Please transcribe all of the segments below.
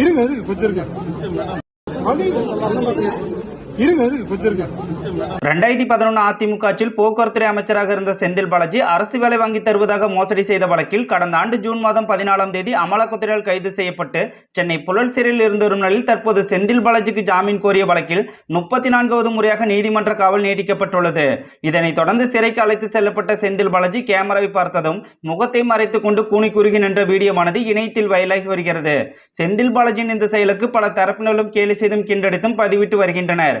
இருங்க இருங்க கொஞ்சம் இருங்க. ரெண்டாயிரத்தி பதினொன்று அதிமுக ஆட்சியில் போக்குவரத்துறை அமைச்சராக இருந்த செந்தில் பாலாஜி அரசு வேலை வாங்கி தருவதாக மோசடி செய்த வழக்கில் கடந்த ஆண்டு ஜூன் மாதம் பதினாலாம் தேதி அமலாக்கத்துறையால் கைது செய்யப்பட்டு சென்னை புழல் சிறையில் இருந்து வரும் நிலையில் தற்போது செந்தில் பாலாஜிக்கு ஜாமீன் கோரிய வழக்கில் முப்பத்தி நான்காவது முறையாக நீதிமன்ற காவல் நீடிக்கப்பட்டுள்ளது இதனைத் தொடர்ந்து சிறைக்கு அழைத்து செல்லப்பட்ட செந்தில் பாலாஜி கேமராவை பார்த்ததும் முகத்தை மறைத்துக் கொண்டு கூணி குறுகி நின்ற வீடியோவானது இணையத்தில் வயலாகி வருகிறது. செந்தில் பாலாஜியின் இந்த செயலுக்கு பல தரப்பினரும் கேலி செய்தும் கிண்டடித்தும் பதிவிட்டு வருகின்றனர்.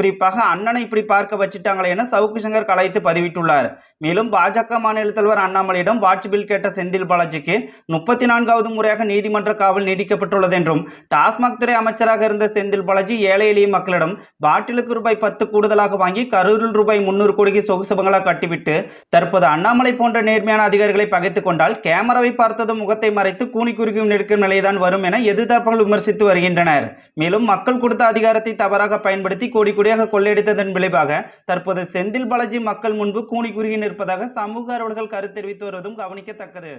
குறிப்பாக அண்ணனை இப்படி பார்க்க வச்சிட்டாங்களே என சவுக்கு சங்கர் கலைத்து பதிவிட்டுள்ளார். மேலும் பாஜக மாநில தலைவர் அண்ணாமலையிடம் வாட்ச் பில் கேட்ட செந்தில் பாலாஜிக்கு முப்பத்தி நான்காவது முறையாக நீதிமன்ற காவல் நீடிக்கப்பட்டுள்ளது என்றும் டாஸ்மாக் துறை அமைச்சராக இருந்த செந்தில் பாலாஜி ஏழை எளிய மக்களிடம் பாட்டிலுக்கு ரூபாய் பத்து கூடுதலாக வாங்கி கரூரில் ரூபாய் முன்னூறு கோடிக்கு சொகுசு பங்களா கட்டிவிட்டு தற்போது அண்ணாமலை போன்ற நேர்மையான அதிகாரிகளை பகைத்துக் கொண்டால் கேமராவை பார்த்ததும் முகத்தை மறைத்து கூனி குறுகியும் நிற்கும் நிலைதான் வரும் என எதிர்த்தரப்புகள் விமர்சித்து வருகின்றனர். மேலும் மக்கள் கொடுத்த அதிகாரத்தை தவறாக பயன்படுத்தி கோடி முறையாக கொள்ளையடித்ததன் விளைவாக தற்போது செந்தில் பாலாஜி மக்கள் முன்பு கூனி குறுகி நிற்பதாக சமூக ஆர்வலர்கள் கருத்து தெரிவித்து வருவதும் கவனிக்கத்தக்கது.